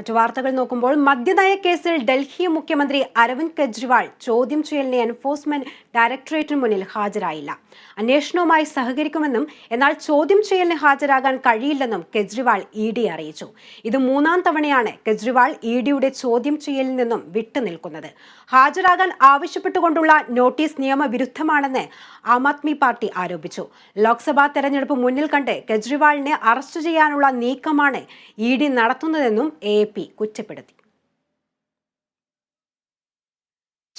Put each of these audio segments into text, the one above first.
മറ്റു വാർത്തകൾ നോക്കുമ്പോൾ മദ്യനയ കേസിൽ ഡൽഹി മുഖ്യമന്ത്രി അരവിന്ദ് കെജ്രിവാൾ ചോദ്യം ചെയ്യലിന് എൻഫോഴ്സ്മെന്റ് ഡയറക്ടറേറ്റിന് മുന്നിൽ ഹാജരായില്ല. അന്വേഷണവുമായി സഹകരിക്കുമെന്നും എന്നാൽ ചോദ്യം ചെയ്യലിന് ഹാജരാകാൻ കഴിയില്ലെന്നും കെജ്രിവാൾ ഇ ഡി അറിയിച്ചു. ഇത് മൂന്നാം തവണയാണ് കെജ്രിവാൾ ഇ ഡിയുടെ ചോദ്യം ചെയ്യലിൽ നിന്നും വിട്ടുനിൽക്കുന്നത് ഹാജരാകാൻ ആവശ്യപ്പെട്ടുകൊണ്ടുള്ള നോട്ടീസ് നിയമവിരുദ്ധമാണെന്ന് ആം ആദ്മി പാർട്ടി ആരോപിച്ചു. ലോക്സഭാ തെരഞ്ഞെടുപ്പ് മുന്നിൽ കണ്ട് കെജ്രിവാളിനെ അറസ്റ്റ് ചെയ്യാനുള്ള നീക്കമാണ് ഇ ഡി നടത്തുന്നതെന്നും എ പി കുറ്റപ്പെടുത്തി.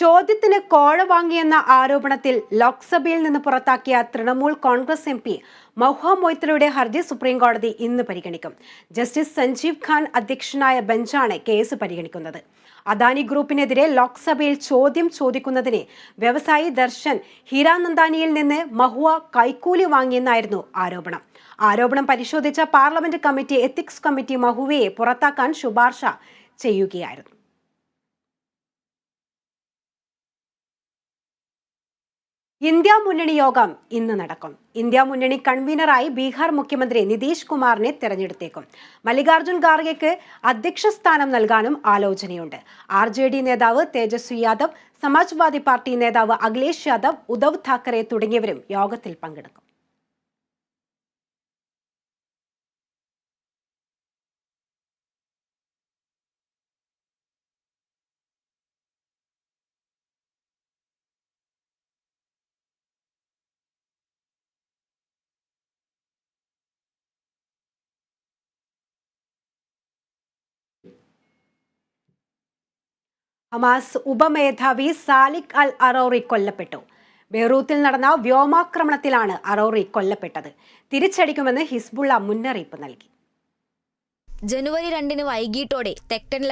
ചോദ്യത്തിന് കോഴ വാങ്ങിയെന്ന ആരോപണത്തിൽ ലോക്സഭയിൽ നിന്ന് പുറത്താക്കിയ തൃണമൂൽ കോൺഗ്രസ് എം പി മൗഹ മൊയ്ത്രയുടെ ഹർജി സുപ്രീംകോടതി ഇന്ന് പരിഗണിക്കും. ജസ്റ്റിസ് സഞ്ജീവ് ഖാൻ അധ്യക്ഷനായ ബെഞ്ചാണ് കേസ് പരിഗണിക്കുന്നത്. അദാനി ഗ്രൂപ്പിനെതിരെ ലോക്സഭയിൽ ചോദ്യം ചോദിക്കുന്നതിന് വ്യവസായി ദർശൻ ഹീരാനന്ദാനിയിൽ നിന്ന് മഹുവ കൈക്കൂലി വാങ്ങിയെന്നായിരുന്നു ആരോപണം. ആരോപണം പരിശോധിച്ച പാർലമെന്റ് കമ്മിറ്റി എത്തിക്സ് കമ്മിറ്റി മഹുവയെ പുറത്താക്കാൻ ശുപാർശ ചെയ്യുകയായിരുന്നു. ഇന്ത്യ മുന്നണി യോഗം ഇന്ന് നടക്കും. ഇന്ത്യ മുന്നണി കൺവീനറായി ബീഹാർ മുഖ്യമന്ത്രി നിതീഷ് കുമാറിനെ തെരഞ്ഞെടുത്തേക്കും. മല്ലികാർജുൻ ഖാർഗെക്ക് അധ്യക്ഷ സ്ഥാനം നൽകാനും ആലോചനയുണ്ട്. ആർ ജെ ഡി നേതാവ് തേജസ്വി യാദവ് സമാജ്വാദി പാർട്ടി നേതാവ് അഖിലേഷ് യാദവ് ഉദ്ധവ് താക്കറെ തുടങ്ങിയവരും യോഗത്തിൽ പങ്കെടുക്കും. ഹമാസ് ഉപമേധാവി സാലിക് അൽ അറോറി കൊല്ലപ്പെട്ടു. ബെയ്റൂത്തിൽ നടന്ന വ്യോമാക്രമണത്തിലാണ് അറോറി കൊല്ലപ്പെട്ടത്. തിരിച്ചടിക്കുമെന്ന് ഹിസ്ബുള്ള മുന്നറിയിപ്പ് നൽകി. ജനുവരി രണ്ടിന് വൈകിട്ടോടെ തെക്കൻ